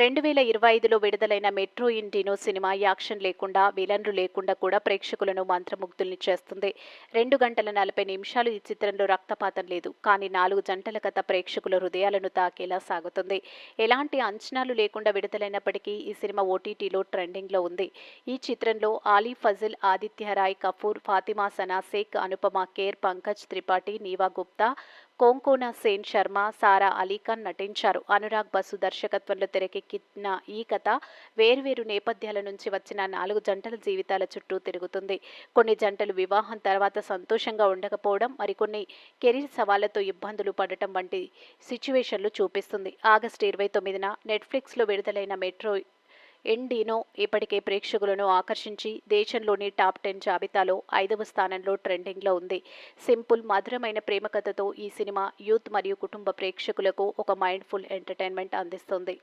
రెండు వేల ఇరవై ఐదులో విడుదలైన మెట్రో ఇండినో సినిమా యాక్షన్ లేకుండా విలన్లు లేకుండా కూడా ప్రేక్షకులను మంత్రముగ్ధుల్ని చేస్తుంది. రెండు గంటల నలభై నిమిషాలు ఈ చిత్రంలో రక్తపాతం లేదు. కానీ నాలుగు జంటల కథ ప్రేక్షకుల హృదయాలను తాకేలా సాగుతుంది. ఎలాంటి అంచనాలు లేకుండా విడుదలైనప్పటికీ ఈ సినిమా ఓటీటీలో ట్రెండింగ్లో ఉంది. ఈ చిత్రంలో ఆలీ ఫజిల్ ఆదిత్య రాయ్ కపూర్ ఫాతిమా సనా షేక్ అనుపమ కేర్ పంకజ్ త్రిపాఠి నీవా గుప్తా కోంకోనా సేన్ శర్మ సారా అలీఖాన్ నటించారు. అనురాగ్ బసు దర్శకత్వంలో తెరకెక్కిన ఈ కథ వేర్వేరు నేపథ్యాల నుంచి వచ్చిన నాలుగు జంటల జీవితాల చుట్టూ తిరుగుతుంది. కొన్ని జంటలు వివాహం తర్వాత సంతోషంగా ఉండకపోవడం మరికొన్ని కెరీర్ సవాళ్ళతో ఇబ్బందులు పడటం వంటి సిచ్యువేషన్లు చూపిస్తుంది. ఆగస్టు ఇరవై తొమ్మిదిన నెట్ఫ్లిక్స్లో విడుదలైన మెట్రో ఎండినో ఇప్పటికే ప్రేక్షకులను ఆకర్షించి దేశంలోని టాప్ టెన్ జాబితాలో ఐదవ స్థానంలో ట్రెండింగ్లో ఉంది. సింపుల్ మధురమైన ప్రేమ కథతో ఈ సినిమా యూత్ మరియు కుటుంబ ప్రేక్షకులకు ఒక మైండ్ఫుల్ ఎంటర్టైన్మెంట్ అందిస్తుంది.